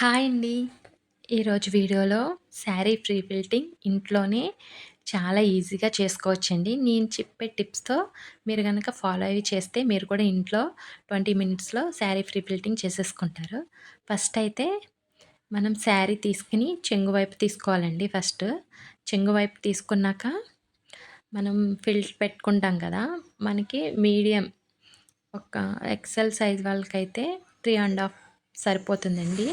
Hi అండి. ఈరోజు వీడియోలో శారీ ఫ్రీ బిల్టింగ్ ఇంట్లోనే చాలా ఈజీగా చేసుకోవచ్చండి. నేను చెప్పే టిప్స్‌తో మీరు కనుక ఫాలో అయ్యి చేస్తే మీరు కూడా ఇంట్లో 20 మినిట్స్‌లో శారీ ఫ్రీ బిల్టింగ్ చేసేసుకుంటారు. ఫస్ట్ అయితే మనం శారీ తీసుకుని చెంగు వైపు తీసుకోవాలండి ఫస్ట్. చెంగు వైపు తీసుకున్నాక మనం ఫిల్ట్ పెట్టుకుంటాం కదా! మనకి మీడియం ఒక ఎక్సెల్ సైజ్ వాళ్ళకైతే త్రీ అండ్ హాఫ్ సరిపోతుందండి.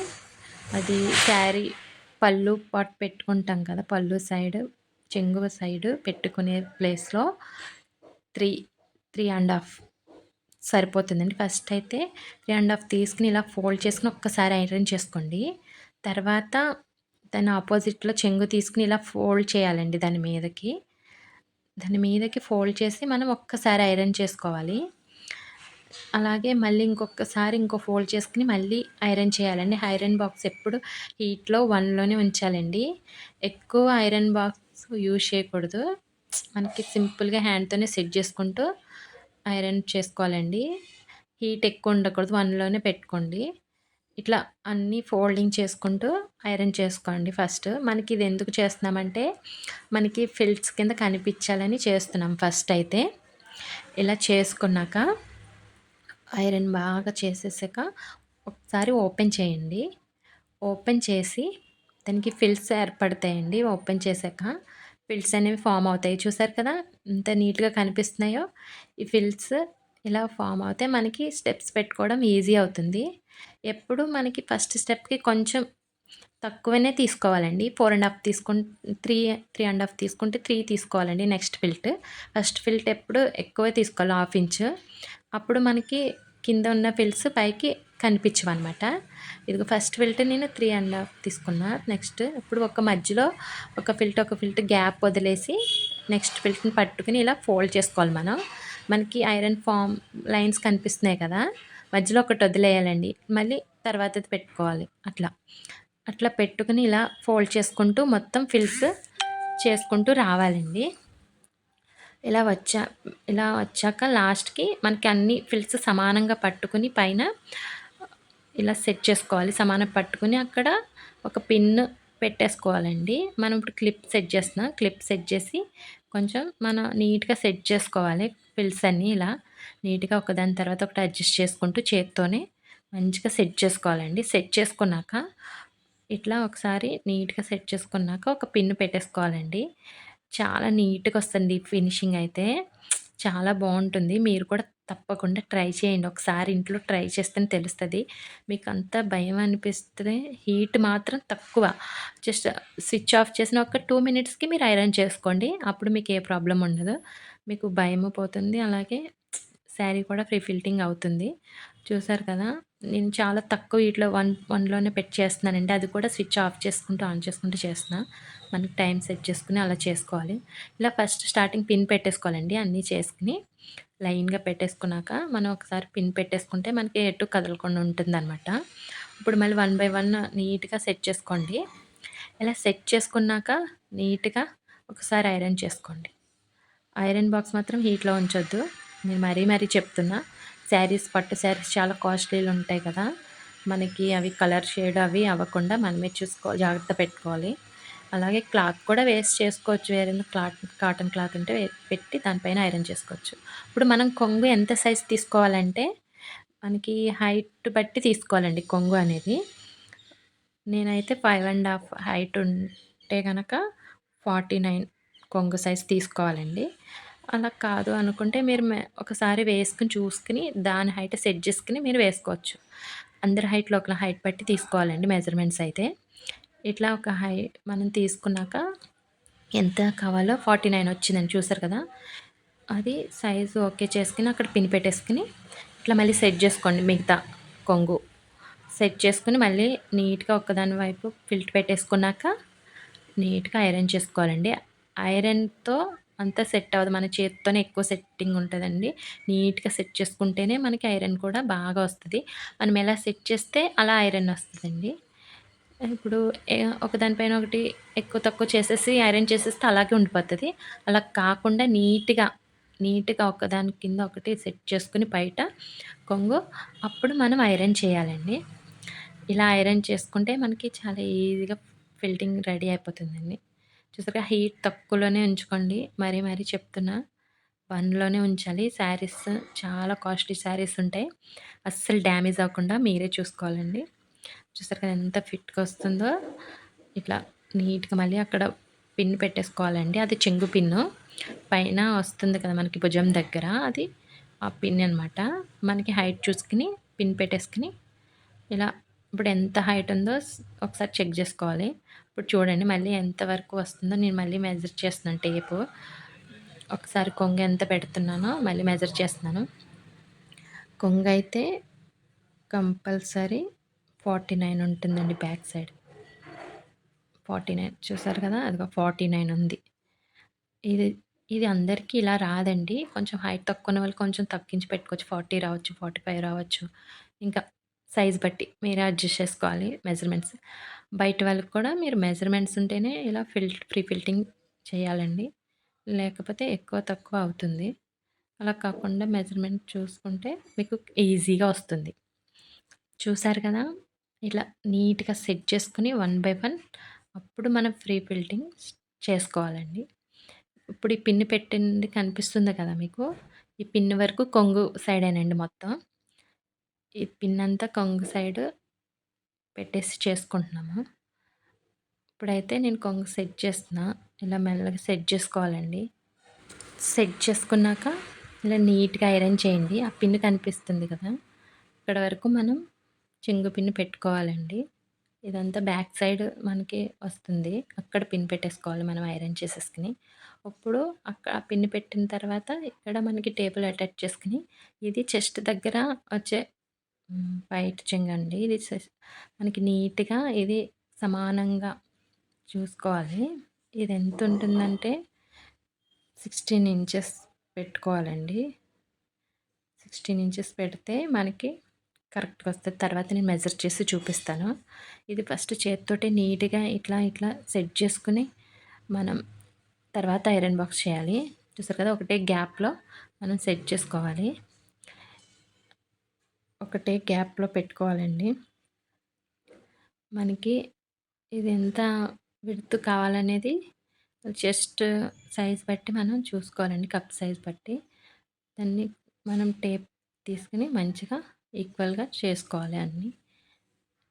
అది శారీ పళ్ళు పాటు పెట్టుకుంటాం కదా! పళ్ళు సైడ్, చెంగు సైడ్ పెట్టుకునే ప్లేస్‌లో 3, 3 ½ సరిపోతుందండి. ఫస్ట్ అయితే త్రీ అండ్ హాఫ్ తీసుకుని ఇలా ఫోల్డ్ చేసుకుని ఒక్కసారి ఐరన్ చేసుకోండి. తర్వాత దాని ఆపోజిట్‌లో చెంగు తీసుకుని ఇలా ఫోల్డ్ చేయాలండి దాని మీదకి. దాని మీదకి ఫోల్డ్ చేసి మనం ఒక్కసారి ఐరన్ చేసుకోవాలి. అలాగే మళ్ళీ ఇంకొకసారి ఇంకో ఫోల్డ్ చేసుకుని మళ్ళీ ఐరన్ చేయాలండి. ఐరన్ బాక్స్ ఎప్పుడు హీట్‌లో వన్లోనే ఉంచాలండి. ఎక్కువ ఐరన్ బాక్స్ యూజ్ చేయకూడదు. మనకి సింపుల్‌గా హ్యాండ్‌తోనే సెట్ చేసుకుంటూ ఐరన్ చేసుకోవాలండి. హీట్ ఎక్కువ ఉండకూడదు. వన్లోనే పెట్టుకోండి. ఇట్లా అన్నీ ఫోల్డింగ్ చేసుకుంటూ ఐరన్ చేసుకోండి ఫస్ట్. మనకి ఇది ఎందుకు చేస్తున్నామంటే మనకి ఫిల్ట్స్ కింద కనిపించాలని చేస్తున్నాం ఫస్ట్ అయితే. ఇలా చేసుకున్నాక ఐరన్ బాగా చేసేసాక ఒకసారి ఓపెన్ చేయండి. ఓపెన్ చేసి దానికి ఫిల్స్ ఏర్పడతాయండి ఓపెన్ చేశాక. ఫిల్స్ అనేవి ఫామ్ అవుతాయి. చూసారు కదా! ఎంత నీట్‌గా కనిపిస్తున్నాయో. ఈ ఫిల్స్ ఇలా ఫామ్ అవుతాయి. మనకి స్టెప్స్ పెట్టుకోవడం ఈజీ అవుతుంది. ఎప్పుడు మనకి ఫస్ట్ స్టెప్‌కి కొంచెం తక్కువనే తీసుకోవాలండి. ఫోర్ 4 తీసుకుంటే తీసుకుం 3, 3 ½ తీసుకుంటే త్రీ తీసుకోవాలండి నెక్స్ట్ ఫిల్ట్. ఫస్ట్ ఫిల్ట్ ఎప్పుడు ఎక్కువే తీసుకోవాలి హాఫ్ ఇంచ్. అప్పుడు మనకి కింద ఉన్న ఫిల్స్ పైకి కనిపించవనమాట. ఇదిగో ఫస్ట్ ఫిల్ట్ నేను త్రీ అండ్ హాఫ్ తీసుకున్నా. నెక్స్ట్ ఇప్పుడు ఒక మధ్యలో ఒక ఫిల్ట్, ఒక ఫిల్ట్ గ్యాప్ వదిలేసి నెక్స్ట్ ఫిల్ట్‌ని పట్టుకుని ఇలా ఫోల్డ్ చేసుకోవాలి మనం. మనకి ఐరన్ ఫామ్ లైన్స్ కనిపిస్తున్నాయి కదా! మధ్యలో ఒకటి వదిలేయాలండి. మళ్ళీ తర్వాత పెట్టుకోవాలి అట్లా. అట్లా పెట్టుకుని ఇలా ఫోల్డ్ చేసుకుంటూ మొత్తం ఫిల్స్ చేసుకుంటూ రావాలండి. ఇలా వచ్చా ఇలా వచ్చాక లాస్ట్‌కి మనకి అన్ని ఫిల్స్ సమానంగా పట్టుకుని పైన ఇలా సెట్ చేసుకోవాలి. సమానం పట్టుకుని అక్కడ ఒక పిన్ పెట్టేసుకోవాలండి. మనం ఇప్పుడు క్లిప్ సెట్ చేస్తున్నాం. క్లిప్ సెట్ చేసి కొంచెం మనం నీట్‌గా సెట్ చేసుకోవాలి. ఫిల్స్ అన్నీ ఇలా నీట్‌గా ఒకదాని తర్వాత ఒకటి అడ్జస్ట్ చేసుకుంటూ చేత్తోనే మంచిగా సెట్ చేసుకోవాలండి. సెట్ చేసుకున్నాక ఇట్లా ఒకసారి నీట్‌గా సెట్ చేసుకున్నాక ఒక పిన్ పెట్టేసుకోవాలండి. చాలా నీట్‌గా వస్తుంది ఫినిషింగ్ అయితే. చాలా బాగుంటుంది మీరు కూడా తప్పకుండా ట్రై చేయండి. ఒకసారి ఇంట్లో ట్రై చేస్తేనే తెలుస్తుంది మీకు అంత భయం అనిపిస్తే హీట్ మాత్రం తక్కువ. జస్ట్ స్విచ్ ఆఫ్ చేసిన ఒక టూ మినిట్స్‌కి మీరు ఐరన్ చేసుకోండి. అప్పుడు మీకు ఏ ప్రాబ్లం ఉండదు. మీకు భయము పోతుంది. అలాగే శారీ కూడా ఫ్రీ ఫిల్టింగ్ అవుతుంది. చూసారు కదా! నేను చాలా తక్కువ హీట్‌లో వన్ వన్‌లోనే పెట్టి చేస్తున్నానండి. అది కూడా స్విచ్ ఆఫ్ చేసుకుంటూ, ఆన్ చేసుకుంటూ చేస్తున్నా. మనకి టైం సెట్ చేసుకుని అలా చేసుకోవాలి. ఇలా ఫస్ట్ స్టార్టింగ్ పిన్ పెట్టేసుకోవాలండి. అన్నీ చేసుకుని లైన్‌గా పెట్టేసుకున్నాక మనం ఒకసారి పిన్ పెట్టేసుకుంటే మనకి ఎటు కదలకుండా ఉంటుందనమాట. ఇప్పుడు మళ్ళీ వన్ బై వన్ నీట్‌గా సెట్ చేసుకోండి. ఇలా సెట్ చేసుకున్నాక నీట్‌గా ఒకసారి ఐరన్ చేసుకోండి. ఐరన్ బాక్స్ మాత్రం హీట్‌లో ఉంచొద్దు. నేను మరీ మరీ చెప్తున్నా. శారీస్ పట్టు శారీస్ చాలా కాస్ట్లీలు ఉంటాయి కదా! మనకి అవి కలర్ షేడ్ అవి అవ్వకుండా మనమే చూసుకో జాగ్రత్త పెట్టుకోవాలి. అలాగే క్లాత్ కూడా వేస్ట్ చేసుకోవచ్చు. వేరే క్లాత్ కాటన్ క్లాత్ ఉంటే పెట్టి దానిపైన ఐరన్ చేసుకోవచ్చు. ఇప్పుడు మనం కొంగు ఎంత సైజ్ తీసుకోవాలంటే మనకి హైట్ బట్టి తీసుకోవాలండి కొంగు అనేది. నేనైతే ఫైవ్ అండ్ హాఫ్ హైట్ ఉంటే కనుక ఫార్టీ నైన్ కొంగు సైజ్ తీసుకోవాలండి. అలా కాదు అనుకుంటే మీరు ఒకసారి వేసుకుని చూసుకుని దాని హైట్ సెట్ చేసుకుని మీరు వేసుకోవచ్చు. అందరి హైట్‌లో ఒకలా హైట్ బట్టి తీసుకోవాలండి మెజర్‌మెంట్స్ అయితే. ఇట్లా ఒక హై మనం తీసుకున్నాక ఎంత కావాలో ఫార్టీ నైన్ వచ్చిందని చూసారు కదా! అది సైజు ఓకే చేసుకుని అక్కడ పిన్ పెట్టేసుకుని ఇట్లా మళ్ళీ సెట్ చేసుకోండి మిగతా కొంగు. సెట్ చేసుకుని మళ్ళీ నీట్‌గా ఒకదాని వైపు ఫిల్ట్ పెట్టేసుకున్నాక నీట్‌గా ఐరన్ చేసుకోవాలండి. ఐరన్‌తో అంతా సెట్ అవ్వదు. మన చేత్తోనే ఎక్కువ సెట్టింగ్ ఉంటుందండి నీట్‌గా సెట్ చేసుకుంటేనే మనకి ఐరన్ కూడా బాగా వస్తుంది మనం ఎలా సెట్ చేస్తే అలా ఐరన్ వస్తుందండి ఇప్పుడు ఒకదానిపైన ఒకటి ఎక్కువ తక్కువ చేసేసి ఐరన్ చేసేస్తే అలాగే ఉండిపోతుంది అలా కాకుండా నీట్‌గా, నీట్‌గా ఒకదాని కింద ఒకటి సెట్ చేసుకుని బయట కొంగు అప్పుడు మనం ఐరన్ చేయాలండి. ఇలా ఐరన్ చేసుకుంటే మనకి చాలా ఈజీగా ఫిల్టింగ్ రెడీ అయిపోతుందండి. చూసారుగా హీట్ తక్కువలోనే ఉంచుకోండి. మరీ మరీ చెప్తున్నా. వన్లోనే ఉంచాలి. శారీస్ చాలా కాస్ట్‌లీ శారీస్ ఉంటాయి. అస్సలు డ్యామేజ్ అవ్వకుండా మీరే చూసుకోవాలండి. చూసారు కదా ఎంత ఫిట్‌గా వస్తుందో. ఇట్లా నీట్‌గా మళ్ళీ అక్కడ పిన్ పెట్టేసుకోవాలండి. అది చెంగు పిన్ను. పైన వస్తుంది కదా మనకి భుజం దగ్గర అది ఆ పిన్ అనమాట. మనకి హైట్ చూసుకుని పిన్ పెట్టేసుకుని ఇలా ఇప్పుడు ఎంత హైట్ ఉందో ఒకసారి చెక్ చేసుకోవాలి. ఇప్పుడు చూడండి మళ్ళీ ఎంత వరకు వస్తుందో నేను మళ్ళీ మెజర్ చేస్తున్నాను టేపు. ఒకసారి కొంగ ఎంత పెడుతున్నానో మళ్ళీ మెజర్ చేస్తున్నాను. కొంగ అయితే కంపల్సరీ 49 ఉంటుందండి బ్యాక్ సైడ్. 49 చూసారు కదా! అదిగో 49 ఉంది. ఇది ఇది అందరికీ ఇలా రాదండి. కొంచెం హైట్ తక్కువ ఉన్న వాళ్ళు కొంచెం తగ్గించి పెట్టుకోవచ్చు. 40 రావచ్చు, 45 రావచ్చు. ఇంకా సైజ్ బట్టి మీరే అడ్జస్ట్ చేసుకోవాలి మెజర్‌మెంట్స్. బయట వాళ్ళకి కూడా మీరు మెజర్‌మెంట్స్ ఉంటేనే ఇలా ఫిల్ట్ ఫ్రీ ఫిల్టింగ్ చేయాలండి. లేకపోతే ఎక్కువ తక్కువ అవుతుంది. అలా కాకుండా మెజర్‌మెంట్ చూసుకుంటే మీకు ఈజీగా వస్తుంది. చూసారు కదా! ఇలా నీట్‌గా సెట్ చేసుకుని వన్ బై వన్ అప్పుడు మనం ఫ్రీ ఫిల్టింగ్ చేసుకోవాలండి. ఇప్పుడు ఈ పిన్ పెట్టింది కనిపిస్తుంది కదా మీకు? ఈ పిన్ వరకు కొంగు సైడేనండి మొత్తం. ఈ పిన్ అంతా కొంగు సైడ్ పెట్టేసి చేసుకుంటున్నాము. ఇప్పుడైతే నేను కొంగు సెట్ చేస్తున్నా. ఇలా మెల్లగా సెట్ చేసుకోవాలండి. సెట్ చేసుకున్నాక ఇలా నీట్‌గా ఐరన్ చేయండి. ఆ పిన్ కనిపిస్తుంది కదా! ఇక్కడ వరకు మనం చెంగు పిన్ పెట్టుకోవాలండి. ఇదంతా బ్యాక్ సైడ్ మనకి వస్తుంది. అక్కడ పిన్ పెట్టేసుకోవాలి మనం ఐరన్ చేసేసుకుని అప్పుడు అక్కడ పిన్ పెట్టిన తర్వాత ఇక్కడ మనకి టేబుల్ అటాచ్ చేసుకొని ఇది చెస్ట్ దగ్గర వచ్చే హ్మ్. వైట్ చెంగండి. ఇది సెస్ మనకి నీట్‌గా ఇది సమానంగా చూసుకోవాలి. ఇది ఎంత ఉంటుందంటే 16 ఇంచెస్ పెట్టుకోవాలండి. 16 ఇంచెస్ పెడితే మనకి కరెక్ట్‌గా వస్తది. తర్వాత నేను మెజర్ చేసి చూపిస్తాను. ఇది ఫస్ట్ చేత్తోటే నీట్‌గా ఇట్లా ఇట్లా సెట్ చేసుకొని మనం తర్వాత ఐరన్ బాక్స్ చేయాలి. చూసారు కదా! ఒకటే గ్యాప్‌లో మనం సెట్ చేసుకోవాలి. ఒకటే గ్యాప్‌లో పెట్టుకోవాలండి. మనకి ఇది ఎంత విడ్త్ కావాలనేది చెస్ట్ సైజ్ బట్టి మనం చూసుకోవాలండి. కప్ సైజ్ బట్టి. దాన్ని మనం టేప్ తీసుకుని మంచిగా ఈక్వల్‌గా చేసుకోవాలి అన్నీ.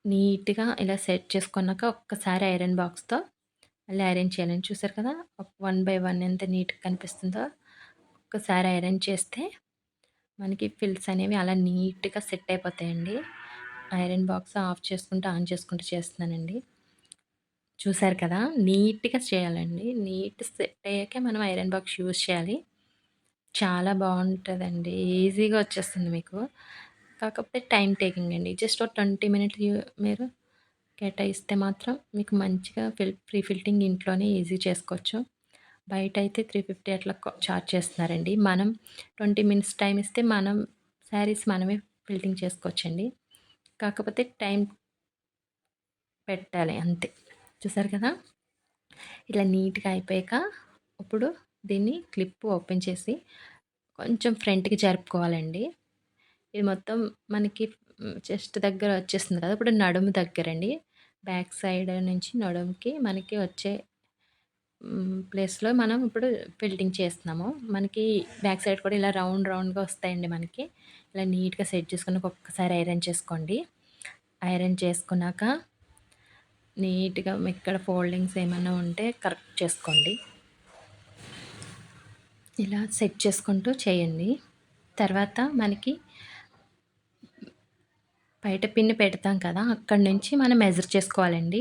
నీట్‌గా ఇలా సెట్ చేసుకున్నాక ఒక్కసారి ఐరన్ బాక్స్‌తో మళ్ళీ ఐరన్ చేయాలని చూసారు కదా! వన్ బై వన్ ఎంత నీట్‌గా కనిపిస్తుందో. ఒక్కసారి ఐరన్ చేస్తే మనకి ఫిల్స్ అనేవి అలా నీట్‌గా సెట్ అయిపోతాయండి. ఐరన్ బాక్స్ ఆఫ్ చేసుకుంటూ, ఆన్ చేసుకుంటూ చేస్తున్నానండి. చూసారు కదా! నీట్‌గా చేయాలండి. నీట్ సెట్ అయ్యాకే మనం ఐరన్ బాక్స్ యూజ్ చేయాలి. చాలా బాగుంటుందండి ఈజీగా వచ్చేస్తుంది మీకు. కాకపోతే టైం టేకింగ్ అండి. జస్ట్ ఒక 20 మినిట్స్ మీరు కేటాయిస్తే మాత్రం మీకు మంచిగా ఫిల్ ప్రీ ఫిల్టింగ్ ఇంట్లోనే ఈజీ చేసుకోవచ్చు. బయట అయితే త్రీ ఫిఫ్టీ అట్లా చార్జ్ చేస్తున్నారండి. మనం 20 మినిట్స్ టైం ఇస్తే మనం శారీస్ మనమే ఫిల్టింగ్ చేసుకోవచ్చండి. కాకపోతే టైం పెట్టాలి అంతే. చూసారు కదా! ఇలా నీట్‌గా అయిపోయాక ఇప్పుడు దీన్ని క్లిప్ ఓపెన్ చేసి కొంచెం ఫ్రంట్‌కి జరుపుకోవాలండి. ఇది మొత్తం మనకి చెస్ట్ దగ్గర వచ్చేస్తుంది కదా! ఇప్పుడు నడుము దగ్గరండి. బ్యాక్ సైడ్ నుంచి నడుముకి మనకి వచ్చే ప్లేస్‌లో మనం ఇప్పుడు ఫిల్టింగ్ చేస్తున్నాము. మనకి బ్యాక్ సైడ్ కూడా ఇలా రౌండ్ రౌండ్‌గా వస్తాయండి మనకి. ఇలా నీట్‌గా సెట్ చేసుకుని ఒక్కసారి ఐరన్ చేసుకోండి. ఐరన్ చేసుకున్నాక నీట్‌గా ఇక్కడ ఫోల్డింగ్స్ ఏమైనా ఉంటే కరెక్ట్ చేసుకోండి. ఇలా సెట్ చేసుకుంటూ చేయండి. తర్వాత మనకి బయట పిన్ పెడతాం కదా! అక్కడి నుంచి మనం మెజర్ చేసుకోవాలండి.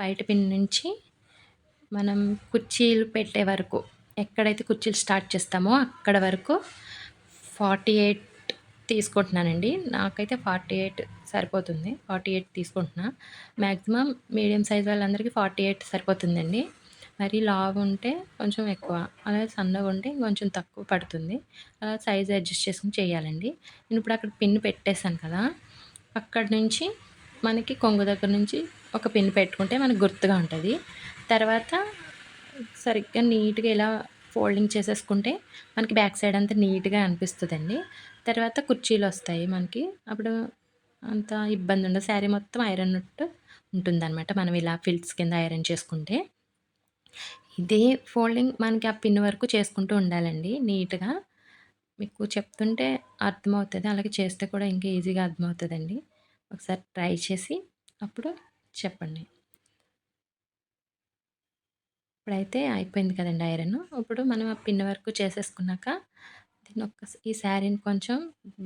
బయట పిన్ నుంచి మనం కుర్చీలు పెట్టే వరకు ఎక్కడైతే కుర్చీలు స్టార్ట్ చేస్తామో అక్కడ వరకు 48 తీసుకుంటున్నానండి. నాకైతే 48 సరిపోతుంది. 48 తీసుకుంటున్నా. మ్యాక్సిమం మీడియం సైజ్ వాళ్ళందరికీ 48 సరిపోతుందండి. మరి లావు ఉంటే కొంచెం ఎక్కువ. అలాగే సన్నగుంటే కొంచెం తక్కువ పడుతుంది. అలా సైజ్ అడ్జస్ట్ చేసుకుని చేయాలండి. నేను ఇప్పుడు అక్కడ పిన్ పెట్టేసాను కదా! అక్కడి నుంచి మనకి కొంగు దగ్గర నుంచి ఒక పిన్ పెట్టుకుంటే మనకు గుర్తుగా ఉంటుంది తర్వాత సరిగ్గా నీట్‌గా ఇలా ఫోల్డింగ్ చేసేసుకుంటే మనకి బ్యాక్ సైడ్ అంతా నీట్‌గా అనిపిస్తుందండి తర్వాత కుర్చీలు వస్తాయి మనకి. అప్పుడు అంత ఇబ్బంది ఉండదు. శారీ మొత్తం ఐరన్ ఉన్నట్టు మనం ఇలా ఫిల్స్ కింద ఐరన్ చేసుకుంటే. ఇదే ఫోల్డింగ్ మనకి ఆ పిన్ వరకు చేసుకుంటూ ఉండాలండి నీట్‌గా. మీకు చెప్తుంటే అర్థమవుతుంది అలాగే చేస్తే కూడా ఇంకా ఈజీగా అర్థమవుతుందండి ఒకసారి ట్రై చేసి అప్పుడు చెప్పండి. ఇప్పుడైతే అయిపోయింది కదండి ఐరన్ ఇప్పుడు మనం ఆ పిన్ వరకు చేసేసుకున్నాక దీన్ని ఒక్క ఈ శారీని కొంచెం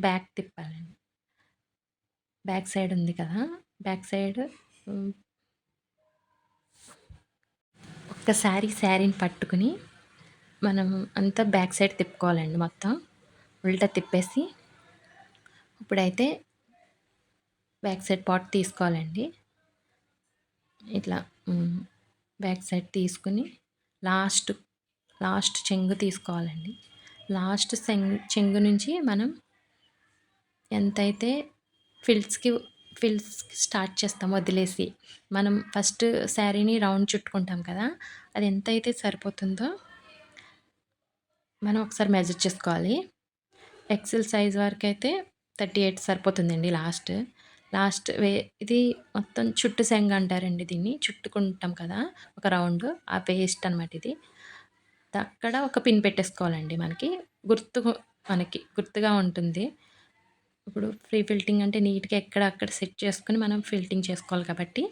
బ్యాక్ తిప్పాలండి. బ్యాక్ సైడ్ ఉంది కదా! బ్యాక్ సైడ్ హ్మ్. ఒక్కసారి శారీని పట్టుకుని మనం అంతా బ్యాక్ సైడ్ తిప్పుకోవాలండి మొత్తం. ఉల్టా తిప్పేసి ఇప్పుడైతే బ్యాక్ సైడ్ పాట్ తీసుకోవాలండి. ఇట్లా బ్యాక్ సైడ్ తీసుకొని లాస్ట్ లాస్ట్ చెంగు తీసుకోవాలండి. లాస్ట్ సెంగ్ చెంగు నుంచి మనం ఎంతైతే ఫిల్స్‌కి ఫిల్స్ స్టార్ట్ చేస్తాం వదిలేసి. మనం ఫస్ట్ శారీని రౌండ్ చుట్టుకుంటాం కదా! అది ఎంతైతే సరిపోతుందో మనం ఒకసారి మెజర్ చేసుకోవాలి. ఎక్సెల్ సైజ్ వరకు అయితే థర్టీ ఎయిట్ సరిపోతుందండి లాస్ట్. లాస్ట్ వే ఇది మొత్తం చుట్టు సెంగ అంటారండి దీన్ని. చుట్టుకుంటాం కదా! ఒక రౌండ్ ఆ పేస్ట్ అనమాట ఇది. అక్కడ ఒక పిన్ పెట్టేసుకోవాలండి మనకి. గుర్తు మనకి గుర్తుగా ఉంటుంది. ఇప్పుడు ఫ్రీ ఫిల్టింగ్ అంటే నీట్‌గా ఎక్కడ అక్కడ సెట్ చేసుకుని మనం ఫిల్టింగ్ చేసుకోవాలి కాబట్టి,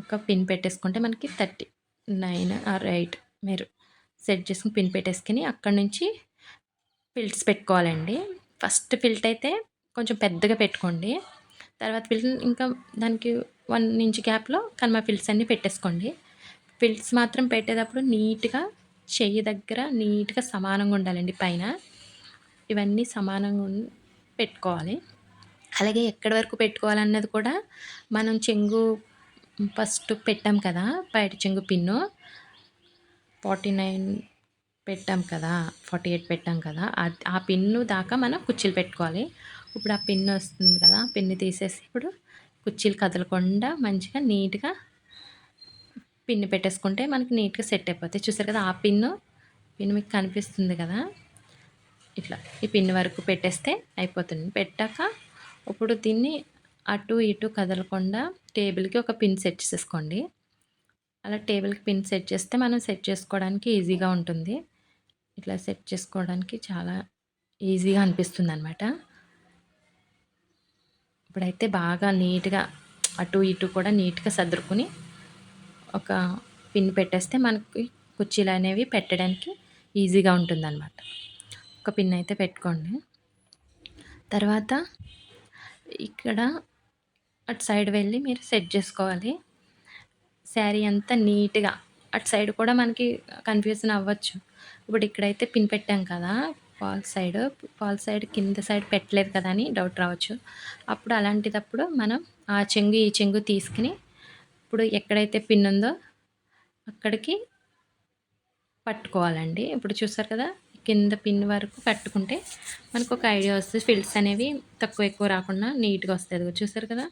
ఒక పిన్ పెట్టేసుకుంటే మనకి 39 ఆర్ ఎయిట్ మీరు సెట్ చేసుకుని పిన్ పెట్టేసుకుని అక్కడి నుంచి ఫిల్ట్స్ పెట్టుకోవాలండి. ఫస్ట్ ఫిల్ట్ అయితే కొంచెం పెద్దగా పెట్టుకోండి. తర్వాత ఫిల్ ఇంకా దానికి వన్ ఇంచ్ గ్యాప్‌లో కనుమ ఫిల్స్ అన్నీ పెట్టేసుకోండి. ఫిల్స్ మాత్రం పెట్టేటప్పుడు నీట్‌గా చెయ్యి దగ్గర నీట్‌గా సమానంగా ఉండాలండి పైన. ఇవన్నీ సమానంగా ఉన్ పెట్టుకోవాలి. అలాగే ఎక్కడి వరకు పెట్టుకోవాలన్నది కూడా మనం చెంగు ఫస్ట్ పెట్టాం కదా! బయట చెంగు పిన్ను 49 పెట్టాం కదా! 48 పెట్టాం కదా! ఆ పిన్ను దాకా మనం కుర్చీలు పెట్టుకోవాలి. ఇప్పుడు ఆ పిన్ వస్తుంది కదా! ఆ పిన్ తీసేసి ఇప్పుడు కుర్చీలు కదలకుండా మంచిగా నీట్‌గా పిన్ పెట్టేసుకుంటే మనకి నీట్‌గా సెట్ అయిపోతాయి. చూసారు కదా! ఆ పిన్ను, పిన్ మీకు కనిపిస్తుంది కదా! ఇట్లా ఈ పిన్ వరకు పెట్టేస్తే అయిపోతుంది. పెట్టాక ఇప్పుడు దీన్ని అటు ఇటు కదలకుండా టేబుల్‌కి ఒక పిన్ సెట్ చేసుకోండి అలా టేబుల్‌కి పిన్ సెట్ చేస్తే మనం సెట్ చేసుకోవడానికి ఈజీగా ఉంటుంది. ఇట్లా సెట్ చేసుకోవడానికి చాలా ఈజీగా అనిపిస్తుంది అనమాట ఇప్పుడైతే బాగా నీట్‌గా అటు ఇటు కూడా నీట్‌గా సదురుకొని ఒక పిన్ పెట్టేస్తే మనకి కుర్చీలు అనేవి పెట్టడానికి ఈజీగా ఉంటుందన్నమాట. ఒక పిన్ అయితే పెట్టుకోండి. తర్వాత ఇక్కడ అటు సైడ్ వెళ్ళి మీరు సెట్ చేసుకోవాలి. శారీ అంతా నీట్‌గా అటు సైడ్ కూడా మనకి కన్‌ఫ్యూజన్ అవ్వచ్చు. ఇప్పుడు ఇక్కడైతే పిన్ పెట్టాం కదా! ఫాల్స్ సైడ్, ఫాల్స్ సైడ్ కింద సైడ్ పెట్టలేదు కదా! అని డౌట్ రావచ్చు. అప్పుడు అలాంటిదప్పుడు మనం ఆ చెంగు, ఈ చెంగు తీసుకుని ఇప్పుడు ఎక్కడైతే పిన్ ఉందో అక్కడికి పట్టుకోవాలండి. ఇప్పుడు చూసారు కదా! కింద పిన్ వరకు కట్టుకుంటే మనకు ఒక ఐడియా వస్తుంది ఫిల్స్ అనేవి తక్కువ ఎక్కువ రాకుండా నీట్‌గా వస్తుంది అదిగో చూసారు కదా!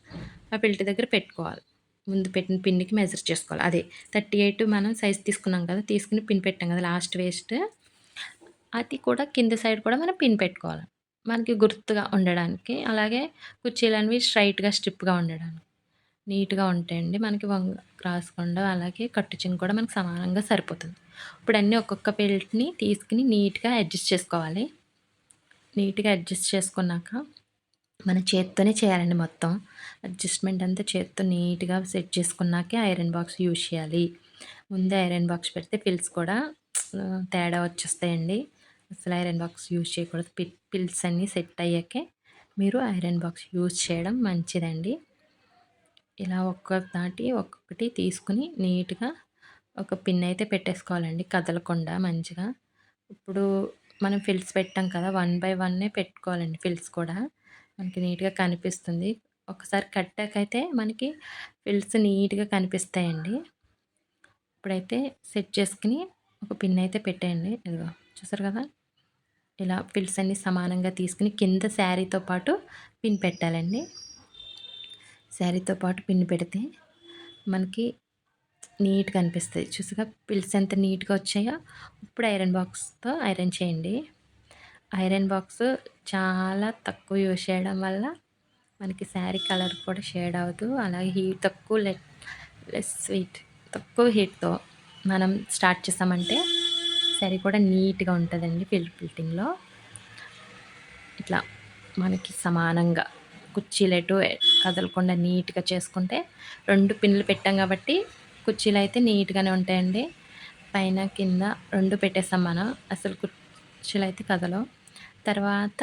ఆ ఫిల్ట్ దగ్గర పెట్టుకోవాలి. ముందు పెట్టిన పిన్‌కి మెజర్ చేసుకోవాలి. అదే 38 మనం సైజ్ తీసుకున్నాం కదా! తీసుకుని పిన్ పెట్టాం కదా! లాస్ట్ వేస్ట్ అది కూడా కింద సైడ్ కూడా మనం పిన్ పెట్టుకోవాలి. మనకి గుర్తుగా ఉండడానికి. అలాగే కుర్చీలు అనేవి స్ట్రైట్గా స్ట్రిప్‌గా ఉండడానికి. నీట్‌గా ఉంటాయండి. మనకి వంగ రాసుకుండా అలాగే కట్టు కూడా మనకు సమానంగా సరిపోతుంది. ఇప్పుడు అన్నీ ఒక్కొక్క బెల్ట్‌ని తీసుకుని నీట్‌గా అడ్జస్ట్ చేసుకోవాలి. నీట్‌గా అడ్జస్ట్ చేసుకున్నాక మన చేత్తోనే చేయాలండి మొత్తం. అడ్జస్ట్‌మెంట్ అంతా చేత్తో నీట్‌గా సెట్ చేసుకున్నాకే ఐరన్ బాక్స్ యూజ్ చేయాలి. ముందే ఐరన్ బాక్స్ పెడితే పిల్స్ కూడా తేడా వచ్చేస్తాయండి. అసలు ఐరన్ బాక్స్ యూజ్ చేయకూడదు. పి పిల్స్ అన్నీ సెట్ అయ్యాకే మీరు ఐరన్ బాక్స్ యూజ్ చేయడం మంచిదండి. ఇలా ఒక్కదాటి ఒక్కొక్కటి తీసుకొని నీట్‌గా ఒక పిన్ అయితే పెట్టేసుకోవాలండి కదలకుండా మంచిగా. ఇప్పుడు మనం ఫిల్స్ పెట్టాం కదా! వన్ బై వన్నే పెట్టుకోవాలండి ఫిల్స్ కూడా. మనకి నీట్‌గా కనిపిస్తుంది. ఒకసారి కట్టాకైతే మనకి ఫిల్స్ నీట్‌గా కనిపిస్తాయండి. ఇప్పుడైతే సెట్ చేసుకుని ఒక పిన్ అయితే పెట్టేయండి. ఇదిగో చూసారు కదా! ఇలా ఫిల్స్ అన్నీ సమానంగా తీసుకుని కింద శారీతో పాటు పిన్ పెట్టాలండి. శారీతో పాటు పిన్ పెడితే మనకి నీట్‌గా అనిపిస్తుంది చూసారా పిల్స్ ఎంత నీట్‌గా వచ్చాయో. ఇప్పుడు ఐరన్ బాక్స్‌తో ఐరన్ చేయండి. ఐరన్ బాక్స్ చాలా తక్కువ యూజ్ చేయడం వల్ల మనకి శారీ కలర్ కూడా షేడ్ అవ్వదు అలాగే హీట్ తక్కువ లెట్ లెస్ స్వీట్ తక్కువ హీట్తో మనం స్టార్ట్ చేసామంటే శారీ కూడా నీట్గా ఉంటుందండి ఫిల్ ఫిల్టింగ్లో. ఇట్లా మనకి సమానంగా కుర్చీలు ఎటు కదలకుండా నీట్గా చేసుకుంటే రెండు పిన్నులు పెట్టాం కాబట్టి కుర్చీలు అయితే నీట్గానే ఉంటాయండి. పైన కింద రెండు పెట్టేస్తాం మనం అసలు కుర్చీలు అయితే కదలవు. తర్వాత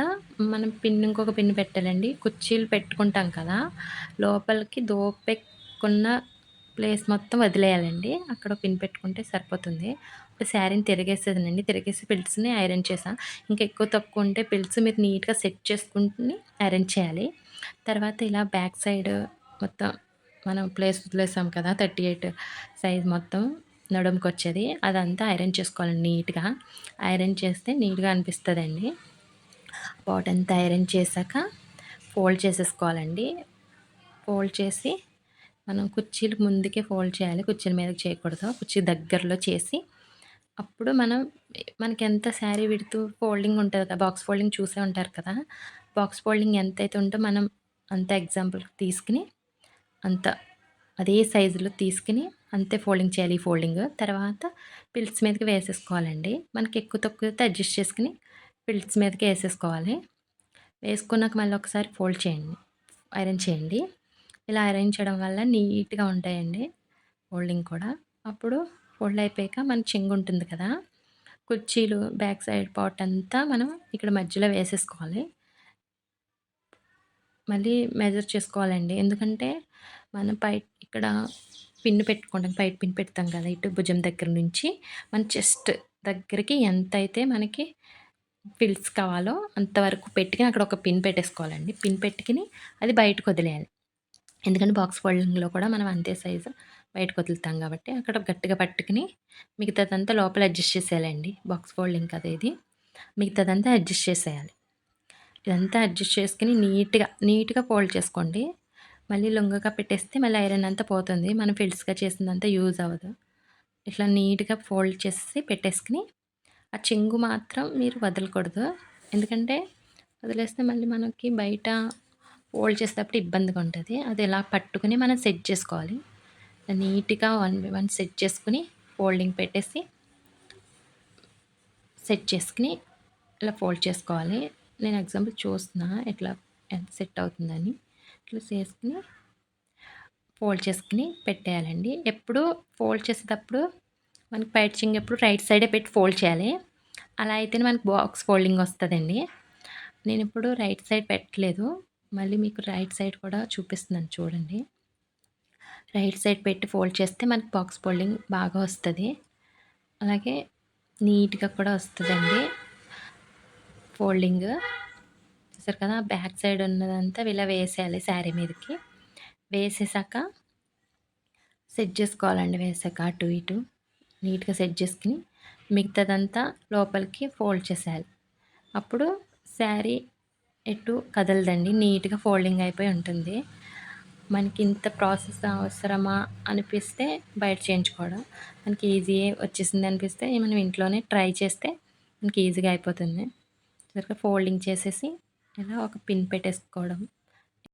మనం పిన్ ఇంకొక పిన్ పెట్టాలండి. కుర్చీలు పెట్టుకుంటాం కదా లోపలికి దోపెక్కున్న ప్లేస్ మొత్తం వదిలేయాలండి. అక్కడ పిన్ పెట్టుకుంటే సరిపోతుంది. ఇప్పుడు శారీని తిరిగేసేదనండి. తిరిగేసి పిల్స్ని ఐరన్ చేసాం ఇంకా ఎక్కువ తక్కువ ఉంటే పిల్స్ మీరు నీట్గా సెట్ చేసుకుంటుని ఐరన్ చేయాలి. తర్వాత ఇలా బ్యాక్ సైడ్ మొత్తం మనం ప్లేస్ వదిలేసాం కదా థర్టీ ఎయిట్ సైజ్ మొత్తం నడుముకి వచ్చేది. అదంతా ఐరన్ చేసుకోవాలి నీట్గా. ఐరన్ చేస్తే నీట్గా అనిపిస్తుందండి. బాట్ అంతా ఐరన్ చేశాక ఫోల్డ్ చేసేసుకోవాలండి. ఫోల్డ్ చేసి మనం కుర్చీలు ముందుకే ఫోల్డ్ చేయాలి కుర్చీల మీదకి చేయకూడదు. కుర్చీ దగ్గరలో చేసి అప్పుడు మనం మనకి ఎంత శారీ విడుతూ ఫోల్డింగ్ ఉంటుంది కదా బాక్స్ ఫోల్డింగ్ చూసే ఉంటారు కదా బాక్స్ ఫోల్డింగ్ ఎంత అయితే ఉంటో మనం అంత ఎగ్జాంపుల్ తీసుకుని అంత అదే సైజులో తీసుకుని అంతే ఫోల్డింగ్ చేయాలి ఈ ఫోల్డింగ్. తర్వాత పిల్స్ మీదకి వేసేసుకోవాలండి. మనకి ఎక్కువ తక్కువ అడ్జస్ట్ చేసుకుని పిల్స్ మీదకి వేసేసుకోవాలి. వేసుకున్నాక మళ్ళీ ఒకసారి ఫోల్డ్ చేయండి ఐరన్ చేయండి. ఇలా అరేంజ్ చేయడం వల్ల నీట్గా ఉంటాయండి. ఫోల్డింగ్ కూడా. అప్పుడు ఫోల్డ్ అయిపోయాక మన చెంగు ఉంటుంది కదా! కుర్చీలు బ్యాక్ సైడ్ పాట్ అంతా మనం ఇక్కడ మధ్యలో వేసేసుకోవాలి. మళ్ళీ మెజర్ చేసుకోవాలండి. ఎందుకంటే మనం పై ఇక్కడ పిన్ పెట్టుకుంటాం. పైట్ పిన్ పెడతాం కదా! ఇటు భుజం దగ్గర నుంచి. మన చెస్ట్ దగ్గరికి ఎంత అయితే మనకి ఫిల్స్ కావాలో అంతవరకు పెట్టుకుని అక్కడ ఒక పిన్ పెట్టేసుకోవాలండి. పిన్ పెట్టుకుని అది బయటకు వదిలేయాలి. ఎందుకంటే బాక్స్ ఫోల్డింగ్లో కూడా మనం అంతే సైజు బయటకు వదులుతాం కాబట్టి అక్కడ గట్టిగా పట్టుకుని మిగతాదంతా లోపల అడ్జస్ట్ చేసేయాలండి. బాక్స్ ఫోల్డింగ్ కదా ఇది. మిగతాదంతా అడ్జస్ట్ చేసేయాలి. ఇదంతా అడ్జస్ట్ చేసుకుని నీట్గా నీట్గా ఫోల్డ్ చేసుకోండి. మళ్ళీ లొంగగా పెట్టేస్తే మళ్ళీ ఐరన్ అంతా పోతుంది. మనం ఫిల్స్గా చేసిందంతా యూజ్ అవ్వదు. ఇట్లా నీట్గా ఫోల్డ్ చేసి పెట్టేసుకుని ఆ చెంగు మాత్రం మీరు వదలకూడదు. ఎందుకంటే వదిలేస్తే మళ్ళీ మనకి బయట ఫోల్డ్ చేసేటప్పుడు ఇబ్బందిగా ఉంటుంది. అది ఇలా పట్టుకుని మనం సెట్ చేసుకోవాలి. నీట్గా వన్ బై వన్ సెట్ చేసుకుని ఫోల్డింగ్ పెట్టేసి సెట్ చేసుకుని ఇలా ఫోల్డ్ చేసుకోవాలి. నేను ఎగ్జాంపుల్ చూస్తున్నా ఎట్లా ఎంత సెట్ అవుతుందని. ఇట్లా చేసుకుని ఫోల్డ్ చేసుకుని పెట్టేయాలండి. ఎప్పుడు ఫోల్డ్ చేసేటప్పుడు మనకి పైచింగ్ ఎప్పుడు రైట్ సైడే పెట్టి ఫోల్డ్ చేయాలి. అలా అయితేనే మనకి బాక్స్ ఫోల్డింగ్ వస్తుందండి. నేను ఇప్పుడు రైట్ సైడ్ పెట్టలేదు. మళ్ళీ మీకు రైట్ సైడ్ కూడా చూపిస్తున్నాను చూడండి. రైట్ సైడ్ పెట్టి ఫోల్డ్ చేస్తే మనకి బాక్స్ ఫోల్డింగ్ బాగా వస్తుంది. అలాగే నీట్గా కూడా వస్తుందండి. ఫోల్డింగ్. చూసారు కదా బ్యాక్ సైడ్ ఉన్నదంతా ఇలా వేసేయాలి శారీ మీదకి. వేసేసాక సెట్ చేసుకోవాలండి వేసాక అటు ఇటు. నీట్గా సెట్ చేసుకుని మిగతాదంతా లోపలికి ఫోల్డ్ చేసేయాలి. అప్పుడు శారీ ఎటు కదలదండి. నీట్గా ఫోల్డింగ్ అయిపోయి ఉంటుంది. మనకి ఇంత ప్రాసెస్ అవసరమా అనిపిస్తే బయట చేయించుకోవడం. మనకి ఈజీ వచ్చేసింది అనిపిస్తే మనం ఇంట్లోనే ట్రై చేస్తే మనకి ఈజీగా అయిపోతుంది. ఫోల్డింగ్ చేసేసి ఇలా ఒక పిన్ పెట్టేసుకోవడం.